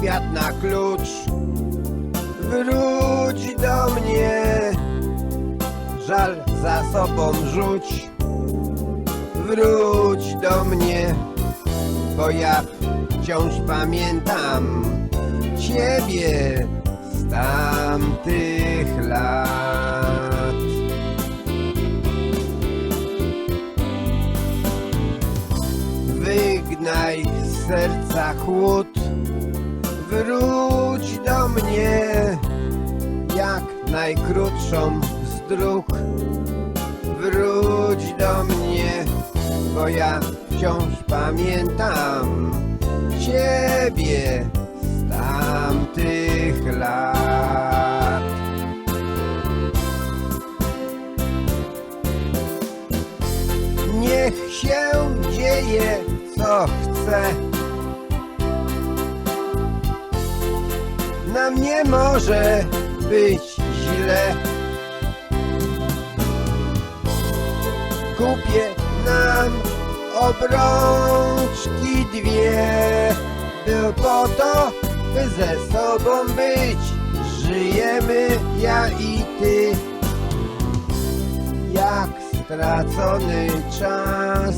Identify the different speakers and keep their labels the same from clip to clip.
Speaker 1: świat na klucz. Wróć do mnie, żal za sobą rzuć. Wróć do mnie, bo ja wciąż pamiętam Ciebie z tamtych lat. Wygnaj z serca chłód, wróć do mnie, jak najkrótszą z dróg. Wróć do mnie, bo ja wciąż pamiętam Ciebie z tamtych lat. Niech się dzieje co chce. Nam nie może być źle. Kupię nam obrączki dwie, by po to, by ze sobą być. Żyjemy ja i ty, jak stracony czas.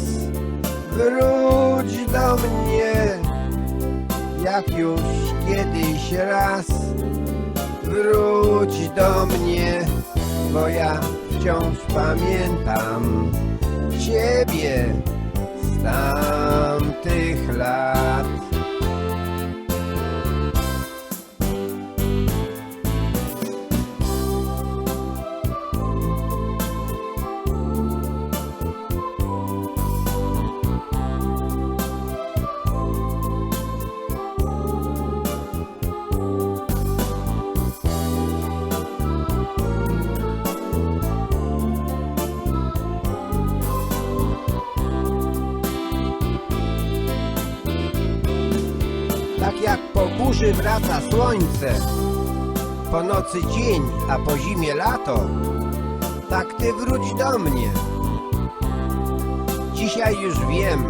Speaker 1: Wróć do mnie, jak już kiedyś raz. Wróć do mnie, bo ja wciąż pamiętam Ciebie z tamtych lat. Tak jak po burzy wraca słońce, po nocy dzień, a po zimie lato, tak ty wróć do mnie. Dzisiaj już wiem,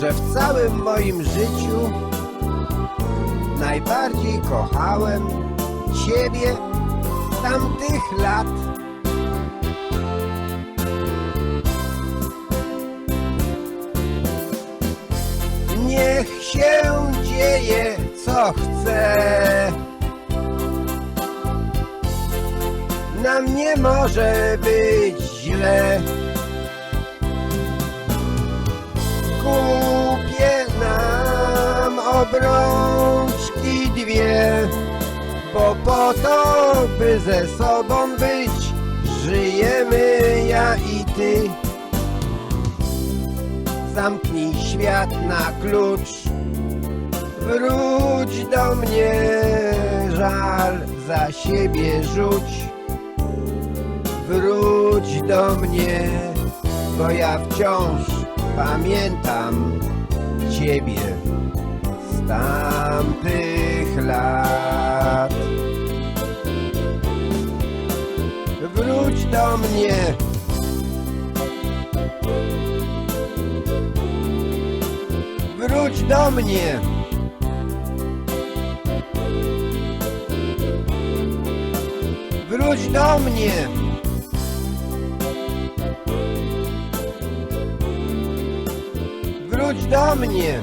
Speaker 1: że w całym moim życiu najbardziej kochałem Ciebie tamtych lat. Się dzieje co chce. Nam nie może być źle. Kupię nam obrączki dwie, bo po to, by ze sobą być, żyjemy ja i ty. Zamknij świat na klucz Wróć do mnie Żal za siebie rzuć. Wróć do mnie Bo ja wciąż pamiętam Ciebie z tamtych lat. Wróć do mnie. Wróć do mnie! Wróć do mnie! Wróć do mnie!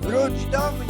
Speaker 1: Wróć do mnie!